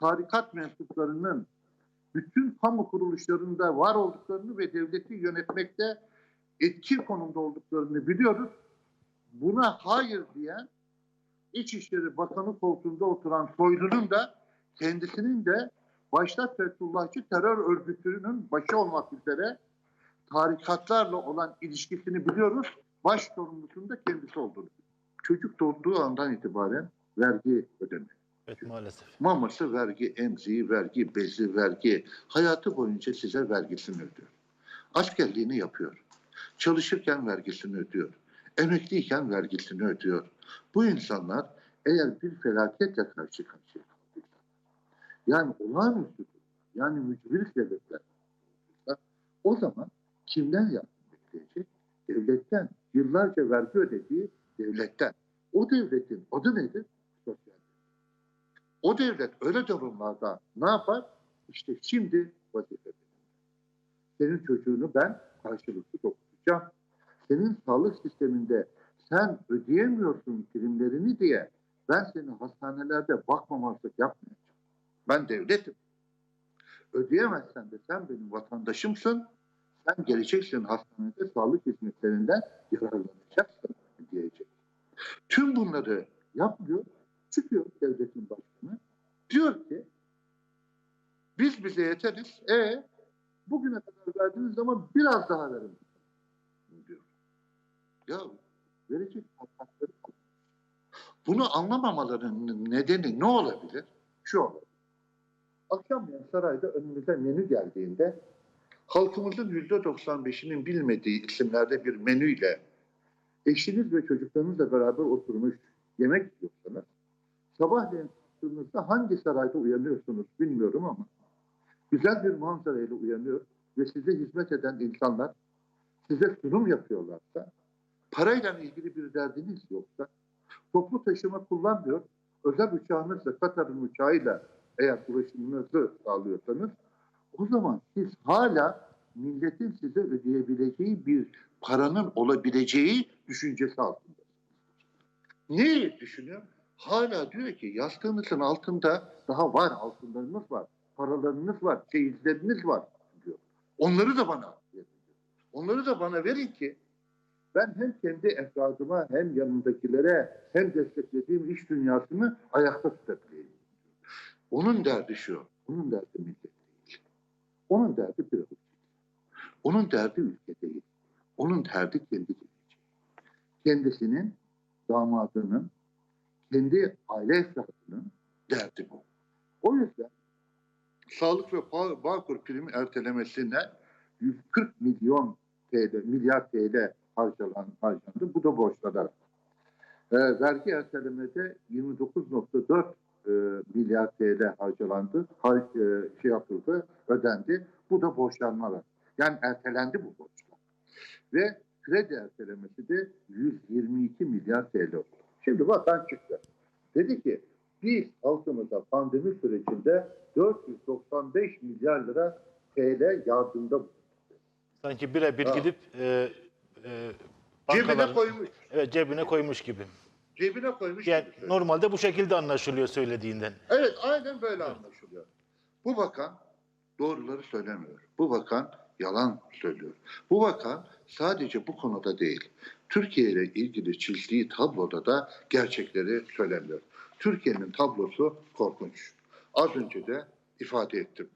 tarikat mensuplarının bütün kamu kuruluşlarında var olduklarını ve devleti yönetmekte etkin konumda olduklarını biliyoruz. Buna hayır diyen İçişleri Bakanı koltuğunda oturan Soylu'nun da kendisinin de başta Fethullahçı terör örgütünün başı olmak üzere tarikatlarla olan ilişkisini biliyoruz. Baş sorumlusunun da kendisi olduğunu. Çocuk doğduğu andan itibaren vergi ödeme. Evet maalesef. Maması vergi, emziği vergi, bezi vergi. Hayatı boyunca size vergisini ödüyor. Askerliğini yapıyor. Çalışırken vergisini ödüyor. Emekliyken vergisini ödüyor. Bu insanlar eğer bir felaketle karşı karşıya kaldıysa, yani olağanüstü, yani mücbir sebepler o zaman kimden yardım bekleyecek? Devletten. Yıllarca vergi ödediği devletten. O devletin adı nedir? O devlet öyle durumlarda ne yapar? İşte şimdi vazife. Senin çocuğunu ben karşılıklı okutacağım. Senin sağlık sisteminde sen ödeyemiyorsun primlerini diye ben seni hastanelerde bakmamazlık yapmayacağım. Ben devletim. Ödeyemezsen de sen benim vatandaşımsın. Sen geleceksin hastanede sağlık hizmetlerinden yararlanacaksın diyecek. Tüm bunları yapmıyor. Çıkıyor devletin başkanı. Diyor ki biz bize yeteriz. E bugüne kadar verdiğiniz zaman biraz daha verin. Diyor. Ya verecek hakları bunu anlamamalarının nedeni ne olabilir? Şu olabilir. Akşamleyin sarayda önümüze menü geldiğinde halkımızın yüzde 95'inin bilmediği isimlerde bir menüyle eşiniz ve çocuklarınızla beraber oturmuş yemek yiyorsanız sabahleyin hangi sarayda uyanıyorsunuz bilmiyorum ama güzel bir manzarayla uyanıyor ve size hizmet eden insanlar size sunum yapıyorlarsa parayla ilgili bir derdiniz yoksa toplu taşıma kullanmıyor özel uçağınızla Katar'ın uçağıyla eğer ulaşımınızı sağlıyorsanız o zaman siz hala milletin size ödeyebileceği bir paranın olabileceği düşüncesi altında. Neyi düşünüyor? Hala diyor ki yastığınızın altında daha var altınlarınız var, paralarınız var, çeyizleriniz var diyor. Onları da bana verin. Onları da bana verin ki ben hem kendi efradıma hem yanındakilere hem desteklediğim iş dünyasını ayakta tutabileyim. Onun derdi şu, onun derdi millet değil. Onun derdi bir Onun derdi ülke değil. Onun derdi kendi geleceği. Kendisinin, damadının, kendi aile efradının derdi bu. O yüzden sağlık ve Bağ- Bağkur primi ertelemesine 140 milyon TL, milyar TL harcanan, harcandı. Bu da borçlanarak. Ee, vergi ertelemede 29.4 e, milyar TL harcalandı, har, e, şey yapıldı, ödendi. Bu da borçlanmalar. Yani ertelendi bu borçlar. Ve kredi ertelemesi de 122 milyar TL oldu. Şimdi vatan çıktı. Dedi ki biz halkımıza pandemi sürecinde 495 milyar lira TL yardımda bulunduk. Sanki birebir Ha. gidip e, e, Cebine koymuş. Evet cebine koymuş gibi. Cebine koymuş. Yani gibi söylüyor. normalde bu şekilde anlaşılıyor söylediğinden. Evet aynen böyle anlaşılıyor. Bu bakan doğruları söylemiyor. Bu bakan yalan söylüyor. Bu bakan sadece bu konuda değil. Türkiye ile ilgili çizdiği tabloda da gerçekleri söylemiyor. Türkiye'nin tablosu korkunç. Az önce de ifade ettim.